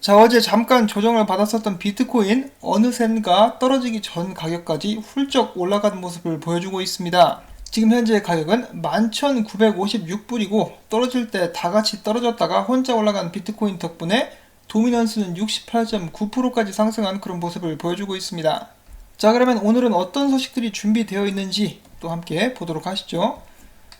자, 어제 잠깐 조정을 받았었던 비트코인 어느샌가 떨어지기 전 가격까지 훌쩍 올라간 모습을 보여주고 있습니다. 지금 현재 가격은 11,956불이고 떨어질 때 다 같이 떨어졌다가 혼자 올라간 비트코인 덕분에 도미넌스는 68.9%까지 상승한 그런 모습을 보여주고 있습니다. 자, 그러면 오늘은 어떤 소식들이 준비되어 있는지 또 함께 보도록 하시죠.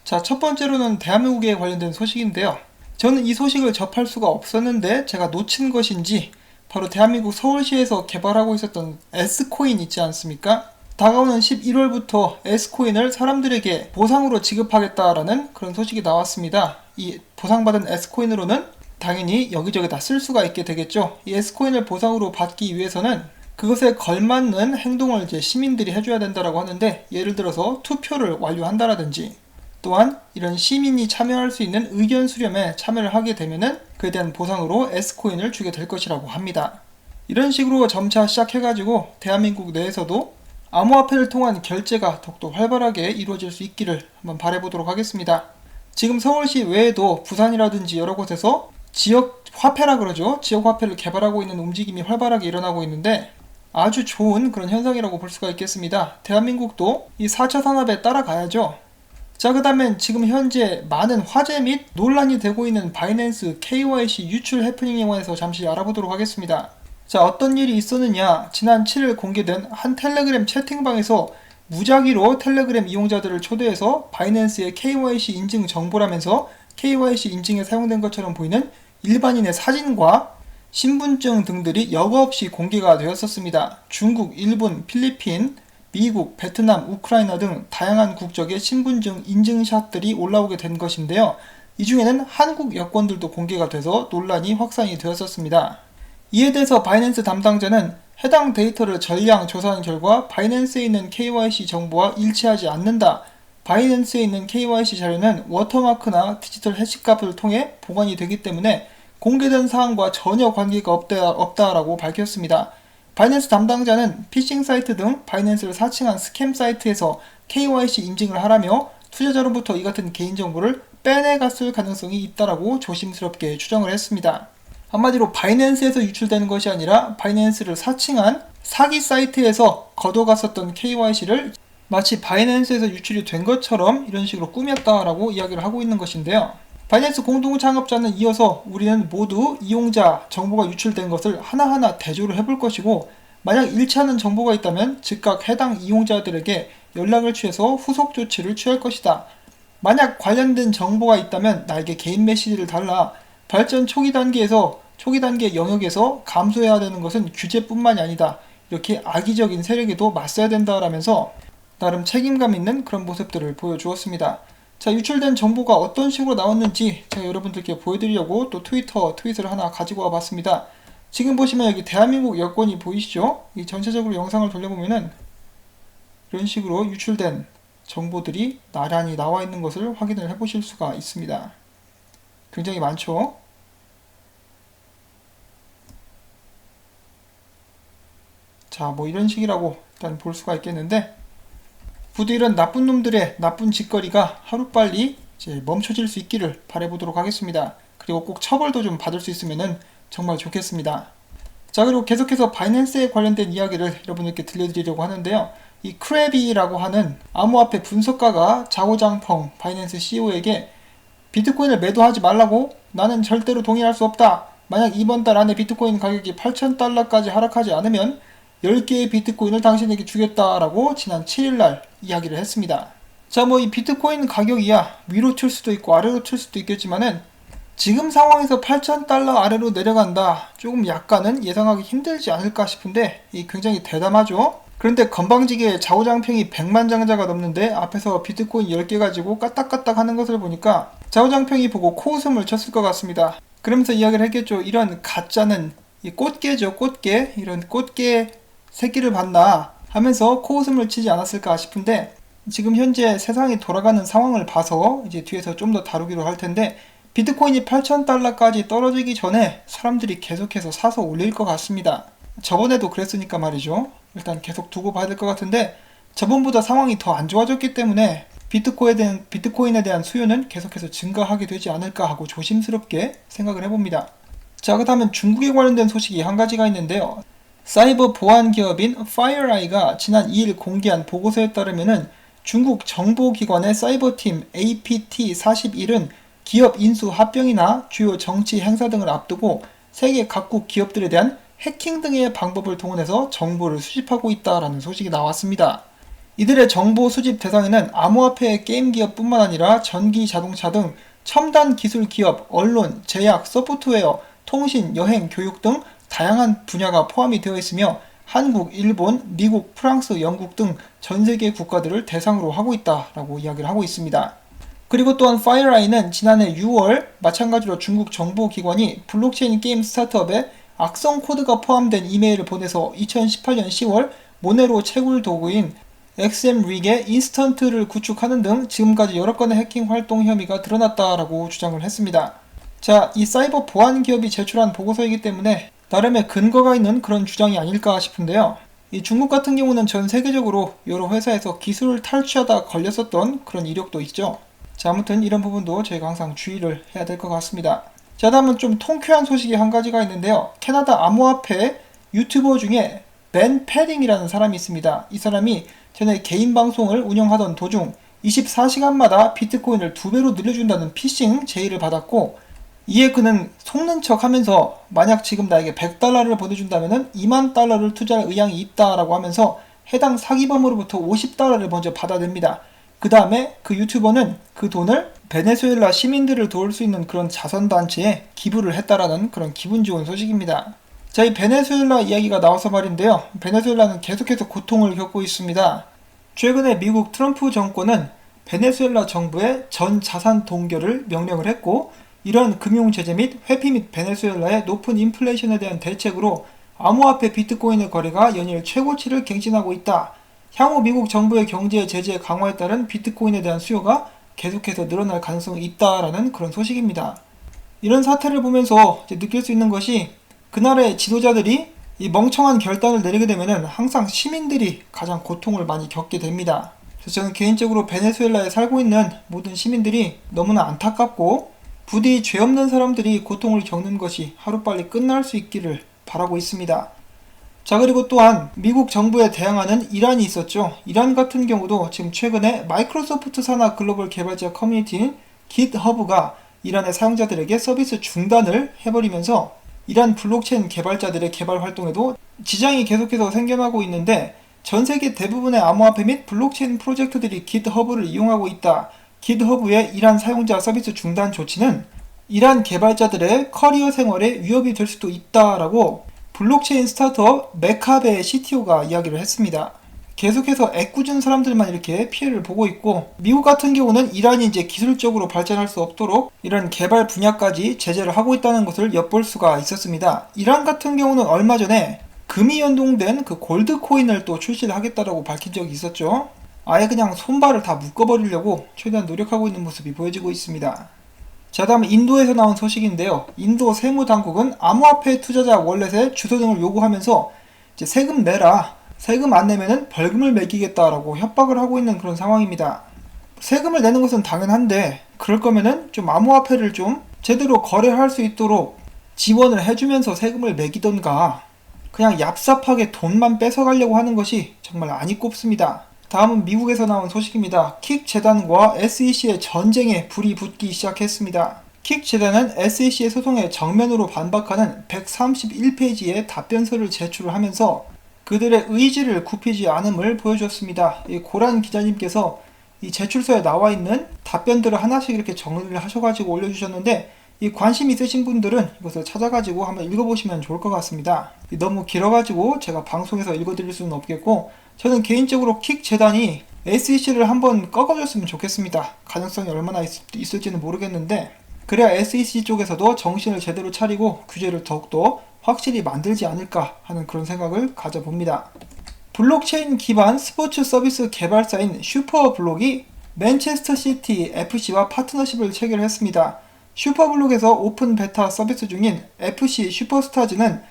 자, 첫 번째로는 대한민국에 관련된 소식인데요. 저는 이 소식을 접할 수가 없었는데 제가 놓친 것인지 바로 대한민국 서울시에서 개발하고 있었던 S코인 있지 않습니까? 다가오는 11월부터 S코인을 사람들에게 보상으로 지급하겠다라는 그런 소식이 나왔습니다. 이 보상받은 S코인으로는 당연히 여기저기다 쓸 수가 있게 되겠죠. 이 S코인을 보상으로 받기 위해서는 그것에 걸맞는 행동을 이제 시민들이 해줘야 된다라고 하는데 예를 들어서 투표를 완료한다라든지 또한 이런 시민이 참여할 수 있는 의견 수렴에 참여를 하게 되면은 그에 대한 보상으로 S코인을 주게 될 것이라고 합니다. 이런 식으로 점차 시작해가지고 대한민국 내에서도 암호화폐를 통한 결제가 더욱더 활발하게 이루어질 수 있기를 한번 바라보도록 하겠습니다. 지금 서울시 외에도 부산이라든지 여러 곳에서 지역 화폐라 그러죠. 지역 화폐를 개발하고 있는 움직임이 활발하게 일어나고 있는데 아주 좋은 그런 현상이라고 볼 수가 있겠습니다. 대한민국도 이 4차 산업에 따라가야죠. 자, 그 다음엔 지금 현재 많은 화제 및 논란이 되고 있는 바이낸스 KYC 유출 해프닝에 관해서 잠시 알아보도록 하겠습니다. 자, 어떤 일이 있었느냐. 지난 7일 공개된 한 텔레그램 채팅방에서 무작위로 텔레그램 이용자들을 초대해서 바이낸스의 KYC 인증 정보라면서 KYC 인증에 사용된 것처럼 보이는 일반인의 사진과 신분증 등들이 여과 없이 공개가 되었었습니다. 중국, 일본, 필리핀, 미국, 베트남, 우크라이나 등 다양한 국적의 신분증 인증샷들이 올라오게 된 것인데요. 이 중에는 한국 여권들도 공개가 돼서 논란이 확산이 되었었습니다. 이에 대해서 바이낸스 담당자는 해당 데이터를 전량 조사한 결과 바이낸스에 있는 KYC 정보와 일치하지 않는다. 바이낸스에 있는 KYC 자료는 워터마크나 디지털 해시값을 통해 보관이 되기 때문에 공개된 사항과 전혀 관계가 없다, 없다라고 밝혔습니다. 바이낸스 담당자는 피싱 사이트 등 바이낸스를 사칭한 스캠 사이트에서 KYC 인증을 하라며 투자자로부터 이 같은 개인정보를 빼내갔을 가능성이 있다라고 조심스럽게 추정을 했습니다. 한마디로 바이낸스에서 유출되는 것이 아니라 바이낸스를 사칭한 사기 사이트에서 걷어갔었던 KYC를 마치 바이낸스에서 유출이 된 것처럼 이런 식으로 꾸몄다라고 이야기를 하고 있는 것인데요. 바이낸스 공동 창업자는 이어서 우리는 모두 이용자 정보가 유출된 것을 하나하나 대조를 해볼 것이고 만약 일치하는 정보가 있다면 즉각 해당 이용자들에게 연락을 취해서 후속 조치를 취할 것이다. 만약 관련된 정보가 있다면 나에게 개인 메시지를 달라 발전 초기 단계에서 초기 단계 영역에서 감소해야 되는 것은 규제뿐만이 아니다. 이렇게 악의적인 세력에도 맞서야 된다라면서 나름 책임감 있는 그런 모습들을 보여주었습니다. 자, 유출된 정보가 어떤 식으로 나왔는지 제가 여러분들께 보여드리려고 또 트위터 트윗을 하나 가지고 와봤습니다. 지금 보시면 여기 대한민국 여권이 보이시죠? 이 전체적으로 영상을 돌려보면은 이런 식으로 유출된 정보들이 나란히 나와 있는 것을 확인을 해보실 수가 있습니다. 굉장히 많죠? 자, 뭐 이런 식이라고 일단 볼 수가 있겠는데 부디 이런 나쁜 놈들의 나쁜 짓거리가 하루빨리 멈춰질 수 있기를 바라보도록 하겠습니다. 그리고 꼭 처벌도 좀 받을 수 있으면 정말 좋겠습니다. 자 그리고 계속해서 바이낸스에 관련된 이야기를 여러분들께 들려드리려고 하는데요. 이 크래비라고 하는 암호화폐 분석가가 자오장펑 바이낸스 CEO에게 비트코인을 매도하지 말라고 나는 절대로 동의할 수 없다. 만약 이번 달 안에 비트코인 가격이 8,000달러까지 하락하지 않으면 10개의 비트코인을 당신에게 주겠다라고 지난 7일날 이야기를 했습니다. 자, 뭐 이 비트코인 가격이야 위로 튈 수도 있고 아래로 튈 수도 있겠지만은 지금 상황에서 8,000달러 아래로 내려간다. 조금 약간은 예상하기 힘들지 않을까 싶은데 이 굉장히 대담하죠. 그런데 건방지게 좌우장평이 100만 장자가 넘는데 앞에서 비트코인 10개 가지고 까딱까딱 하는 것을 보니까 좌우장평이 보고 코웃음을 쳤을 것 같습니다. 그러면서 이야기를 했겠죠. 이런 가짜는 이 꽃게죠. 꽃게. 이런 꽃게 새끼를 봤나 하면서 코웃음을 치지 않았을까 싶은데 지금 현재 세상이 돌아가는 상황을 봐서 이제 뒤에서 좀 더 다루기로 할 텐데 비트코인이 8,000달러까지 떨어지기 전에 사람들이 계속해서 사서 올릴 것 같습니다. 저번에도 그랬으니까 말이죠. 일단 계속 두고 봐야 될 것 같은데 저번보다 상황이 더 안 좋아졌기 때문에 비트코인에 대한, 비트코인에 대한 수요는 계속해서 증가하게 되지 않을까 하고 조심스럽게 생각을 해봅니다. 자, 그 다음에 중국에 관련된 소식이 한 가지가 있는데요. 사이버 보안 기업인 FireEye가 지난 2일 공개한 보고서에 따르면은 중국 정보기관의 사이버팀 APT41은 기업 인수 합병이나 주요 정치 행사 등을 앞두고 세계 각국 기업들에 대한 해킹 등의 방법을 동원해서 정보를 수집하고 있다라는 소식이 나왔습니다. 이들의 정보 수집 대상에는 암호화폐 게임 기업뿐만 아니라 전기 자동차 등 첨단 기술 기업, 언론, 제약, 소프트웨어, 통신, 여행, 교육 등 다양한 분야가 포함이 되어 있으며 한국, 일본, 미국, 프랑스, 영국 등 전 세계 국가들을 대상으로 하고 있다라고 이야기를 하고 있습니다. 그리고 또한 파이어라인은 지난해 6월 마찬가지로 중국 정보 기관이 블록체인 게임 스타트업에 악성 코드가 포함된 이메일을 보내서 2018년 10월 모네로 채굴 도구인 XM 릭의 인스턴트를 구축하는 등 지금까지 여러 건의 해킹 활동 혐의가 드러났다라고 주장을 했습니다. 자, 이 사이버 보안 기업이 제출한 보고서이기 때문에 나름의 근거가 있는 그런 주장이 아닐까 싶은데요. 이 중국 같은 경우는 전 세계적으로 여러 회사에서 기술을 탈취하다 걸렸었던 그런 이력도 있죠. 자, 아무튼 이런 부분도 저희가 항상 주의를 해야 될 것 같습니다. 자, 다음은 좀 통쾌한 소식이 한 가지가 있는데요. 캐나다 암호화폐 유튜버 중에 벤 패링이라는 사람이 있습니다. 이 사람이 전에 개인 방송을 운영하던 도중 24시간마다 비트코인을 두 배로 늘려준다는 피싱 제의를 받았고 이에 그는 속는 척 하면서 만약 지금 나에게 100달러를 보내준다면 2만 달러를 투자할 의향이 있다라고 하면서 해당 사기범으로부터 50달러를 먼저 받아냅니다. 그 다음에 그 유튜버는 그 돈을 베네수엘라 시민들을 도울 수 있는 그런 자선단체에 기부를 했다라는 그런 기분 좋은 소식입니다. 자, 이 베네수엘라 이야기가 나와서 말인데요. 베네수엘라는 계속해서 고통을 겪고 있습니다. 최근에 미국 트럼프 정권은 베네수엘라 정부의 전 자산 동결을 명령을 했고 이런 금융 제재 및 회피 및 베네수엘라의 높은 인플레이션에 대한 대책으로 암호화폐 비트코인의 거래가 연일 최고치를 갱신하고 있다. 향후 미국 정부의 경제 제재 강화에 따른 비트코인에 대한 수요가 계속해서 늘어날 가능성이 있다라는 그런 소식입니다. 이런 사태를 보면서 느낄 수 있는 것이 그날의 지도자들이 이 멍청한 결단을 내리게 되면 항상 시민들이 가장 고통을 많이 겪게 됩니다. 그래서 저는 개인적으로 베네수엘라에 살고 있는 모든 시민들이 너무나 안타깝고 부디 죄 없는 사람들이 고통을 겪는 것이 하루빨리 끝날 수 있기를 바라고 있습니다. 자, 그리고 또한 미국 정부에 대항하는 이란이 있었죠. 이란 같은 경우도 지금 최근에 마이크로소프트 산하 글로벌 개발자 커뮤니티인 GitHub가 이란의 사용자들에게 서비스 중단을 해버리면서 이란 블록체인 개발자들의 개발 활동에도 지장이 계속해서 생겨나고 있는데 전 세계 대부분의 암호화폐 및 블록체인 프로젝트들이 GitHub를 이용하고 있다. GitHub의 이란 사용자 서비스 중단 조치는 이란 개발자들의 커리어 생활에 위협이 될 수도 있다라고 블록체인 스타트업 메카베 CTO가 이야기를 했습니다. 계속해서 애꿎은 사람들만 이렇게 피해를 보고 있고 미국 같은 경우는 이란이 이제 기술적으로 발전할 수 없도록 이런 개발 분야까지 제재를 하고 있다는 것을 엿볼 수가 있었습니다. 이란 같은 경우는 얼마 전에 금이 연동된 그 골드 코인을 또 출시를 하겠다라고 밝힌 적이 있었죠. 아예 그냥 손발을 다 묶어버리려고 최대한 노력하고 있는 모습이 보여지고 있습니다. 자, 다음 인도에서 나온 소식인데요. 인도 세무당국은 암호화폐 투자자 월렛의 주소 등을 요구하면서 이제 세금 내라. 세금 안 내면은 벌금을 매기겠다라고 협박을 하고 있는 그런 상황입니다. 세금을 내는 것은 당연한데 그럴 거면은 좀 암호화폐를 좀 제대로 거래할 수 있도록 지원을 해주면서 세금을 매기던가 그냥 얍삽하게 돈만 뺏어가려고 하는 것이 정말 아니 꼽습니다. 다음은 미국에서 나온 소식입니다. 킥 재단과 SEC의 전쟁에 불이 붙기 시작했습니다. 킥 재단은 SEC의 소송에 정면으로 반박하는 131페이지의 답변서를 제출을 하면서 그들의 의지를 굽히지 않음을 보여주었습니다. 이 고란 기자님께서 이 제출서에 나와 있는 답변들을 하나씩 이렇게 정리를 하셔가지고 올려주셨는데 이 관심 있으신 분들은 이것을 찾아가지고 한번 읽어보시면 좋을 것 같습니다. 너무 길어가지고 제가 방송에서 읽어드릴 수는 없겠고 저는 개인적으로 킥 재단이 SEC를 한번 꺾어줬으면 좋겠습니다. 가능성이 얼마나 있, 을지는 모르겠는데 그래야 SEC 쪽에서도 정신을 제대로 차리고 규제를 더욱더 확실히 만들지 않을까 하는 그런 생각을 가져봅니다. 블록체인 기반 스포츠 서비스 개발사인 슈퍼블록이 맨체스터 시티 FC와 파트너십을 체결했습니다. 슈퍼블록에서 오픈 베타 서비스 중인 FC 슈퍼스타즈는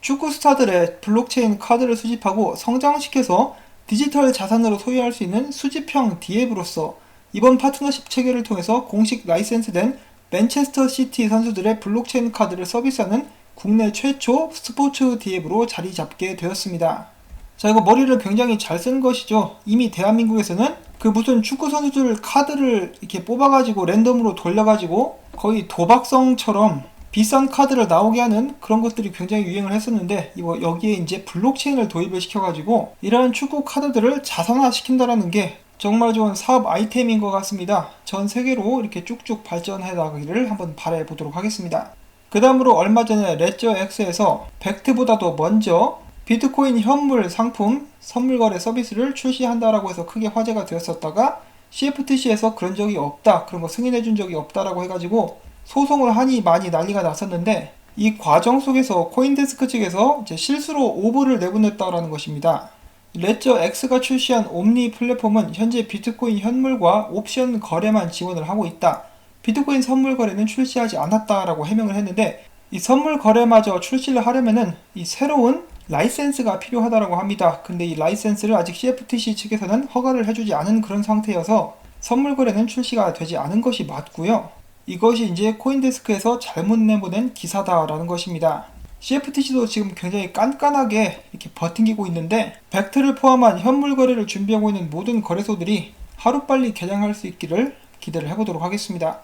축구 스타들의 블록체인 카드를 수집하고 성장시켜서 디지털 자산으로 소유할 수 있는 수집형 디앱으로서 이번 파트너십 체결을 통해서 공식 라이센스된 맨체스터 시티 선수들의 블록체인 카드를 서비스하는 국내 최초 스포츠 디앱으로 자리 잡게 되었습니다. 자, 이거 머리를 굉장히 잘 쓴 것이죠. 이미 대한민국에서는 그 무슨 축구 선수들 카드를 이렇게 뽑아가지고 랜덤으로 돌려가지고 거의 도박성처럼 비싼 카드를 나오게 하는 그런 것들이 굉장히 유행을 했었는데 이거 여기에 이제 블록체인을 도입을 시켜가지고 이러한 축구 카드들을 자산화 시킨다라는 게 정말 좋은 사업 아이템인 것 같습니다. 전 세계로 이렇게 쭉쭉 발전해 나가기를 한번 바래 보도록 하겠습니다. 그 다음으로 얼마 전에 레저 X에서 팩트보다도 먼저 비트코인 현물 상품 선물 거래 서비스를 출시한다라고 해서 크게 화제가 되었었다가 CFTC에서 그런 적이 없다, 그런 거 승인해 준 적이 없다라고 해가지고 소송을 하니 많이 난리가 났었는데 이 과정 속에서 코인데스크 측에서 실수로 오보를 내보냈다라는 것입니다. 레저 X가 출시한 옴니 플랫폼은 현재 비트코인 현물과 옵션 거래만 지원을 하고 있다. 비트코인 선물 거래는 출시하지 않았다라고 해명을 했는데 이 선물 거래마저 출시를 하려면은 이 새로운 라이센스가 필요하다라고 합니다. 근데 이 라이센스를 아직 CFTC 측에서는 허가를 해주지 않은 그런 상태여서 선물 거래는 출시가 되지 않은 것이 맞고요. 이것이 이제 코인데스크에서 잘못 내보낸 기사다라는 것입니다. CFTC도 지금 굉장히 깐깐하게 이렇게 버팅기고 있는데 벡트를 포함한 현물 거래를 준비하고 있는 모든 거래소들이 하루빨리 개장할 수 있기를 기대를 해보도록 하겠습니다.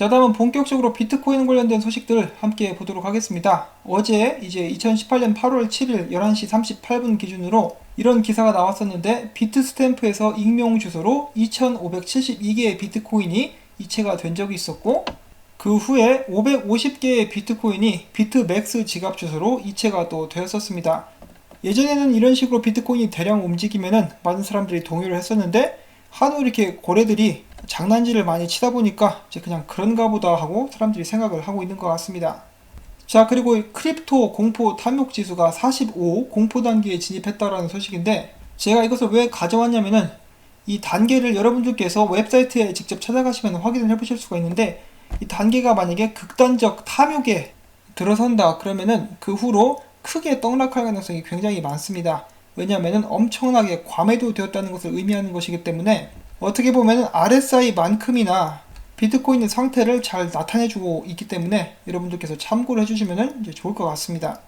자, 다음은 본격적으로 비트코인 관련된 소식들 함께 보도록 하겠습니다. 어제 이제 2018년 8월 7일 11시 38분 기준으로 이런 기사가 나왔었는데 비트스탬프에서 익명 주소로 2572개의 비트코인이 이체가 된 적이 있었고 그 후에 550개의 비트코인이 비트맥스 지갑 주소로 이체가 또 되었었습니다. 예전에는 이런 식으로 비트코인이 대량 움직이면은 많은 사람들이 동요를 했었는데 하도 이렇게 고래들이 장난질을 많이 치다 보니까 이제 그냥 그런가 보다 하고 사람들이 생각을 하고 있는 것 같습니다. 자, 그리고 크립토 공포 탐욕 지수가 45 공포 단계에 진입했다라는 소식인데 제가 이것을 왜 가져왔냐면은 이 단계를 여러분들께서 웹사이트에 직접 찾아가시면 확인을 해보실 수가 있는데 이 단계가 만약에 극단적 탐욕에 들어선다 그러면은 그 후로 크게 떡락할 가능성이 굉장히 많습니다. 왜냐하면 엄청나게 과매도 되었다는 것을 의미하는 것이기 때문에 어떻게 보면 RSI만큼이나 비트코인의 상태를 잘 나타내주고 있기 때문에 여러분들께서 참고를 해주시면 좋을 것 같습니다.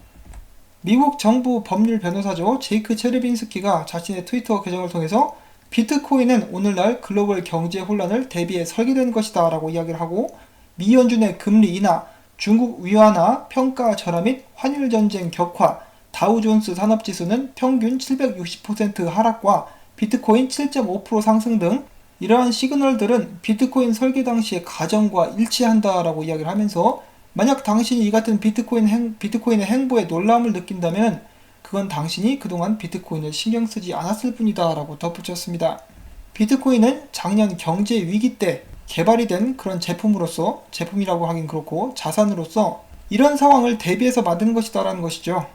미국 정부 법률 변호사죠. 제이크 체르빈스키가 자신의 트위터 계정을 통해서 비트코인은 오늘날 글로벌 경제 혼란을 대비해 설계된 것이다 라고 이야기를 하고 미연준의 금리 인하, 중국 위안화 평가 절하 및 환율 전쟁 격화, 다우존스 산업지수는 평균 760% 하락과 비트코인 7.5% 상승 등 이러한 시그널들은 비트코인 설계 당시의 가정과 일치한다라고 이야기를 하면서 만약 당신이 이 같은 비트코인 행, 비트코인의 행보에 놀라움을 느낀다면 그건 당신이 그동안 비트코인을 신경 쓰지 않았을 뿐이다 라고 덧붙였습니다. 비트코인은 작년 경제 위기 때 개발이 된 그런 제품으로서 제품이라고 하긴 그렇고 자산으로서 이런 상황을 대비해서 만드는 것이다라는 것이죠.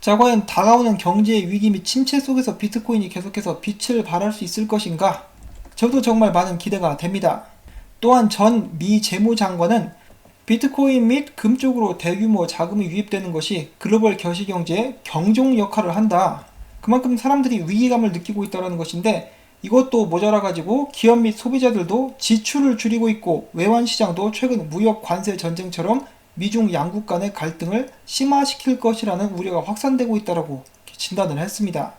자, 과연 다가오는 경제 위기 및 침체 속에서 비트코인이 계속해서 빛을 발할 수 있을 것인가? 저도 정말 많은 기대가 됩니다. 또한 전 미 재무장관은 비트코인 및 금 쪽으로 대규모 자금이 유입되는 것이 글로벌 거시경제에 경종 역할을 한다. 그만큼 사람들이 위기감을 느끼고 있다는 것인데 이것도 모자라 가지고 기업 및 소비자들도 지출을 줄이고 있고 외환 시장도 최근 무역 관세 전쟁처럼 미중 양국 간의 갈등을 심화시킬 것이라는 우려가 확산되고 있다라고 진단을 했습니다.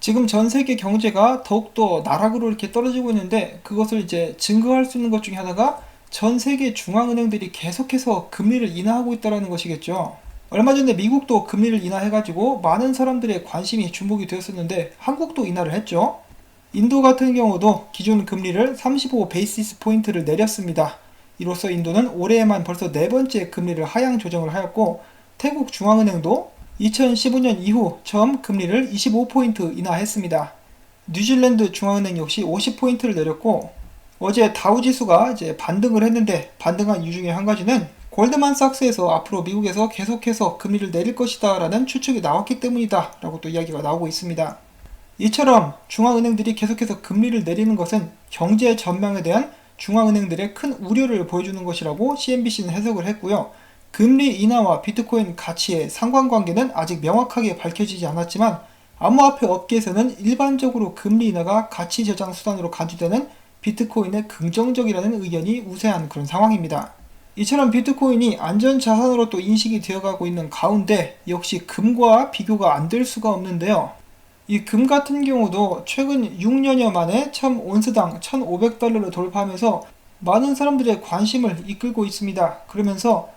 지금 전 세계 경제가 더욱더 나락으로 이렇게 떨어지고 있는데 그것을 이제 증거할 수 있는 것 중에 하나가 전 세계 중앙은행들이 계속해서 금리를 인하하고 있다는 것이겠죠. 얼마 전에 미국도 금리를 인하해가지고 많은 사람들의 관심이 주목이 되었었는데 한국도 인하를 했죠. 인도 같은 경우도 기존 금리를 35 베이시스 포인트를 내렸습니다. 이로써 인도는 올해에만 벌써 네 번째 금리를 하향 조정을 하였고 태국 중앙은행도 2015년 이후 처음 금리를 25포인트 인하했습니다. 뉴질랜드 중앙은행 역시 50포인트를 내렸고 어제 다우 지수가 이제 반등을 했는데 반등한 이유 중에 한 가지는 골드만삭스에서 앞으로 미국에서 계속해서 금리를 내릴 것이다 라는 추측이 나왔기 때문이다 라고 또 이야기가 나오고 있습니다. 이처럼 중앙은행들이 계속해서 금리를 내리는 것은 경제 전망에 대한 중앙은행들의 큰 우려를 보여주는 것이라고 CNBC는 해석을 했고요. 금리 인하와 비트코인 가치의 상관관계는 아직 명확하게 밝혀지지 않았지만 암호화폐 업계에서는 일반적으로 금리 인하가 가치 저장 수단으로 간주되는 비트코인의 긍정적이라는 의견이 우세한 그런 상황입니다. 이처럼 비트코인이 안전자산으로 또 인식이 되어가고 있는 가운데 역시 금과 비교가 안 될 수가 없는데요. 이 금 같은 경우도 최근 6년여 만에 1000온스당 1500달러를 돌파하면서 많은 사람들의 관심을 이끌고 있습니다. 그러면서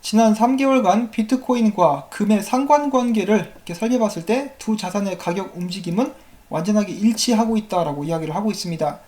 지난 3개월간 비트코인과 금의 상관관계를 이렇게 살펴봤을 때 두 자산의 가격 움직임은 완전하게 일치하고 있다라고 이야기를 하고 있습니다.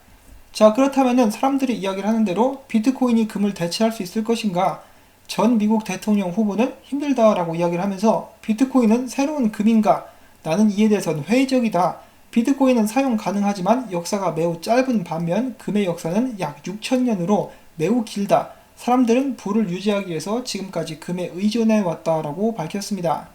자, 그렇다면은 사람들이 이야기를 하는 대로 비트코인이 금을 대체할 수 있을 것인가? 전 미국 대통령 후보는 힘들다라고 이야기를 하면서 비트코인은 새로운 금인가? 나는 이에 대해서는 회의적이다. 비트코인은 사용 가능하지만 역사가 매우 짧은 반면 금의 역사는 약 6천년으로 매우 길다. 사람들은 부를 유지하기 위해서 지금까지 금에 의존해 왔다라고 밝혔습니다.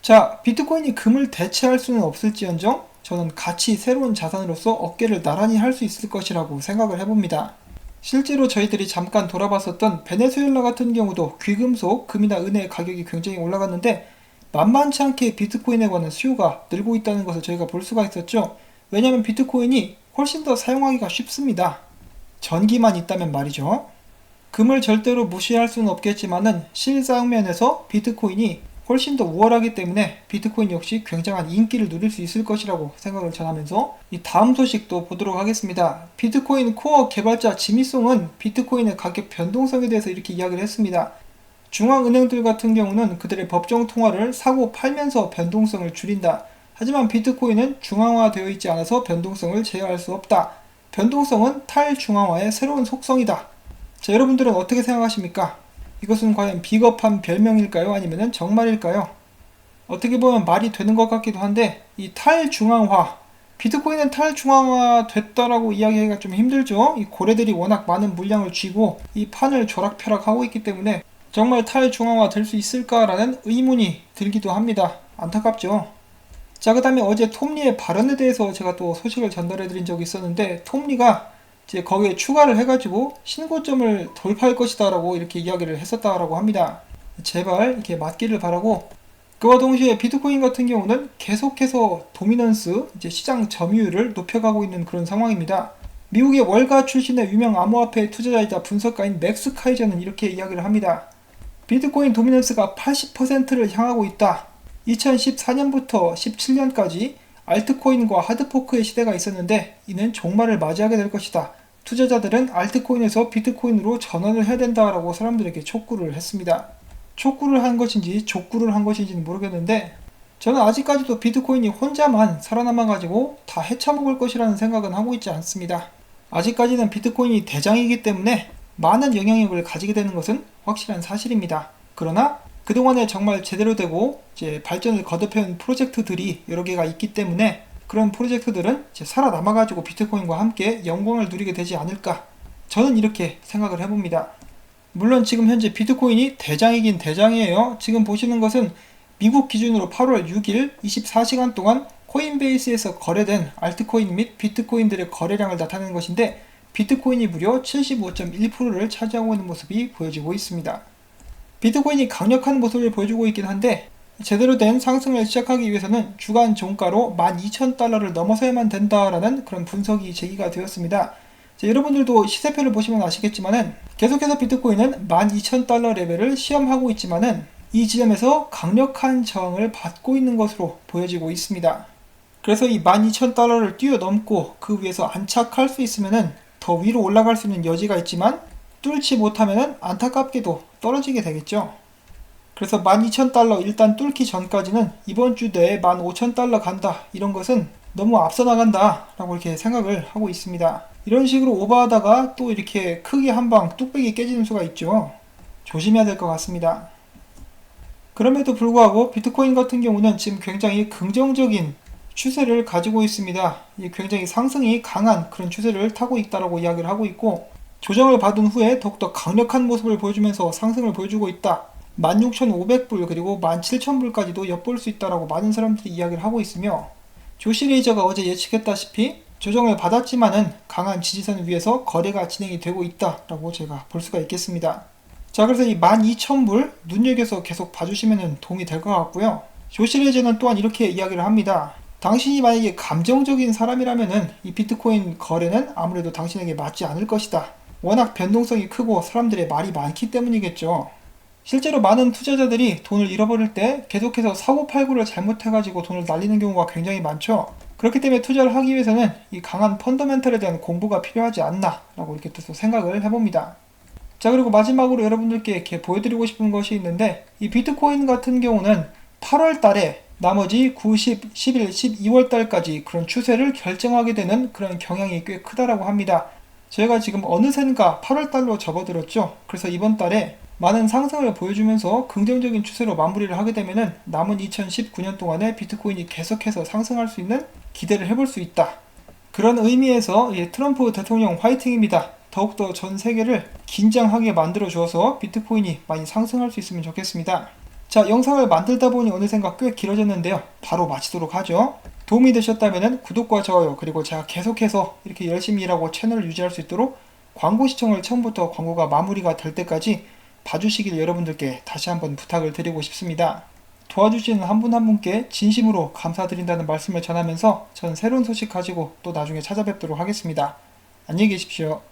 자, 비트코인이 금을 대체할 수는 없을지언정 저는 같이 새로운 자산으로서 어깨를 나란히 할 수 있을 것이라고 생각을 해봅니다. 실제로 저희들이 잠깐 돌아봤었던 베네수엘라 같은 경우도 귀금속, 금이나 은의 가격이 굉장히 올라갔는데 만만치 않게 비트코인에 관한 수요가 늘고 있다는 것을 저희가 볼 수가 있었죠. 왜냐하면 비트코인이 훨씬 더 사용하기가 쉽습니다. 전기만 있다면 말이죠. 금을 절대로 무시할 수는 없겠지만은 실상면에서 비트코인이 훨씬 더 우월하기 때문에 비트코인 역시 굉장한 인기를 누릴 수 있을 것이라고 생각을 전하면서 이 다음 소식도 보도록 하겠습니다. 비트코인 코어 개발자 지미송은 비트코인의 가격 변동성에 대해서 이렇게 이야기를 했습니다. 중앙은행들 같은 경우는 그들의 법정 통화를 사고 팔면서 변동성을 줄인다. 하지만 비트코인은 중앙화되어 있지 않아서 변동성을 제어할 수 없다. 변동성은 탈중앙화의 새로운 속성이다. 자, 여러분들은 어떻게 생각하십니까? 이것은 과연 비겁한 별명일까요? 아니면 정말일까요? 어떻게 보면 말이 되는 것 같기도 한데 이 탈중앙화 비트코인은 탈중앙화 됐다라고 이야기하기가 좀 힘들죠. 이 고래들이 워낙 많은 물량을 쥐고 이 판을 조락펴락하고 있기 때문에 정말 탈중앙화 될 수 있을까라는 의문이 들기도 합니다. 안타깝죠. 자, 그 다음에 어제 톰리의 발언에 대해서 제가 또 소식을 전달해 드린 적이 있었는데 톰리가 이제 거기에 추가를 해가지고 신고점을 돌파할 것이다라고 이렇게 이야기를 했었다라고 합니다. 제발 이렇게 맞기를 바라고 그와 동시에 비트코인 같은 경우는 계속해서 도미넌스 이제 시장 점유율을 높여가고 있는 그런 상황입니다. 미국의 월가 출신의 유명 암호화폐 투자자이자 분석가인 맥스 카이저는 이렇게 이야기를 합니다. 비트코인 도미넌스가 80%를 향하고 있다. 2014년부터 17년까지 알트코인과 하드포크의 시대가 있었는데 이는 종말을 맞이하게 될 것이다. 투자자들은 알트코인에서 비트코인으로 전환을 해야 된다라고 사람들에게 촉구를 했습니다. 촉구를 한 것인지 족구를 한 것인지는 모르겠는데 저는 아직까지도 비트코인이 혼자만 살아남아 가지고 다 헤쳐먹을 것이라는 생각은 하고 있지 않습니다. 아직까지는 비트코인이 대장이기 때문에 많은 영향력을 가지게 되는 것은 확실한 사실입니다. 그러나 그동안에 정말 제대로 되고 이제 발전을 거듭해온 프로젝트들이 여러 개가 있기 때문에 그런 프로젝트들은 살아남아가지고 비트코인과 함께 영광을 누리게 되지 않을까 저는 이렇게 생각을 해봅니다. 물론 지금 현재 비트코인이 대장이긴 대장이에요. 지금 보시는 것은 미국 기준으로 8월 6일 24시간 동안 코인베이스에서 거래된 알트코인 및 비트코인들의 거래량을 나타내는 것인데 비트코인이 무려 75.1%를 차지하고 있는 모습이 보여지고 있습니다. 비트코인이 강력한 모습을 보여주고 있긴 한데 제대로 된 상승을 시작하기 위해서는 주간 종가로 12,000달러를 넘어서야만 된다라는 그런 분석이 제기가 되었습니다. 자, 여러분들도 시세표를 보시면 아시겠지만은 계속해서 비트코인은 12,000달러 레벨을 시험하고 있지만은 이 지점에서 강력한 저항을 받고 있는 것으로 보여지고 있습니다. 그래서 이 12,000달러를 뛰어넘고 그 위에서 안착할 수 있으면은 더 위로 올라갈 수 있는 여지가 있지만 뚫지 못하면 안타깝게도 떨어지게 되겠죠. 그래서 12,000달러 일단 뚫기 전까지는 이번 주 내에 15,000달러 간다 이런 것은 너무 앞서 나간다 라고 이렇게 생각을 하고 있습니다. 이런 식으로 오버하다가 또 이렇게 크게 한 방 뚝배기 깨지는 수가 있죠. 조심해야 될 것 같습니다. 그럼에도 불구하고 비트코인 같은 경우는 지금 굉장히 긍정적인 추세를 가지고 있습니다. 굉장히 상승이 강한 그런 추세를 타고 있다라고 이야기를 하고 있고 조정을 받은 후에 더욱더 강력한 모습을 보여주면서 상승을 보여주고 있다. 16,500불 그리고 17,000불까지도 엿볼 수 있다라고 많은 사람들이 이야기를 하고 있으며 조시레이저가 어제 예측했다시피 조정을 받았지만은 강한 지지선 위에서 거래가 진행이 되고 있다라고 제가 볼 수가 있겠습니다. 자 그래서 이 12,000불 눈여겨서 계속 봐주시면 도움이 될 것 같고요. 조시레이저는 또한 이렇게 이야기를 합니다. 당신이 만약에 감정적인 사람이라면은 이 비트코인 거래는 아무래도 당신에게 맞지 않을 것이다. 워낙 변동성이 크고 사람들의 말이 많기 때문이겠죠. 실제로 많은 투자자들이 돈을 잃어버릴 때 계속해서 사고팔고를 잘못해가지고 돈을 날리는 경우가 굉장히 많죠. 그렇기 때문에 투자를 하기 위해서는 이 강한 펀더멘털에 대한 공부가 필요하지 않나라고 이렇게 또 생각을 해봅니다. 자 그리고 마지막으로 여러분들께 이렇게 보여드리고 싶은 것이 있는데 이 비트코인 같은 경우는 8월 달에 나머지 9, 10, 11, 12월 달까지 그런 추세를 결정하게 되는 그런 경향이 꽤 크다라고 합니다. 저희가 지금 어느샌가 8월 달로 접어들었죠. 그래서 이번 달에 많은 상승을 보여주면서 긍정적인 추세로 마무리를 하게 되면은 남은 2019년 동안에 비트코인이 계속해서 상승할 수 있는 기대를 해볼 수 있다. 그런 의미에서 예, 트럼프 대통령 화이팅입니다. 더욱더 전 세계를 긴장하게 만들어 주어서 비트코인이 많이 상승할 수 있으면 좋겠습니다. 자, 영상을 만들다 보니 어느샌가 꽤 길어졌는데요. 바로 마치도록 하죠. 도움이 되셨다면 구독과 좋아요 그리고 제가 계속해서 이렇게 열심히 일하고 채널을 유지할 수 있도록 광고 시청을 처음부터 광고가 마무리가 될 때까지 봐주시길 여러분들께 다시 한번 부탁을 드리고 싶습니다. 도와주시는 한 분한 분께 진심으로 감사드린다는 말씀을 전하면서 전 새로운 소식 가지고 또 나중에 찾아뵙도록 하겠습니다. 안녕히 계십시오.